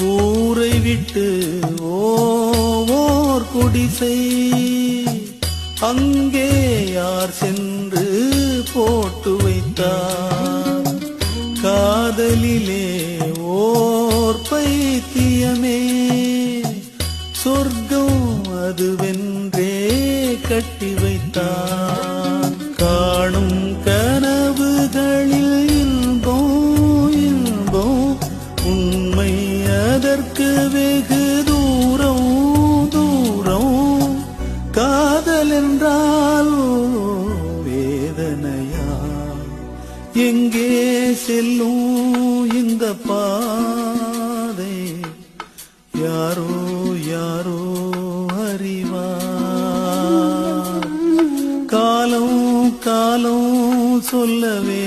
ஊரை விட்டு ஓர் குடிசை. அங்கே யார் சென்று போட்டு வைத்தார்? காதலிலே ஓர் பைத்தியமே. சொர்க்கம் அதுவென்றே கட்டி வைத்தார். காணும் க அதற்கு வெகு தூரம் தூரம். காதல் என்றால் வேதனையா எங்கே செல்லும் இந்த பாதை? யாரோ யாரோ அறிவா? காலம் காலம் சொல்லவே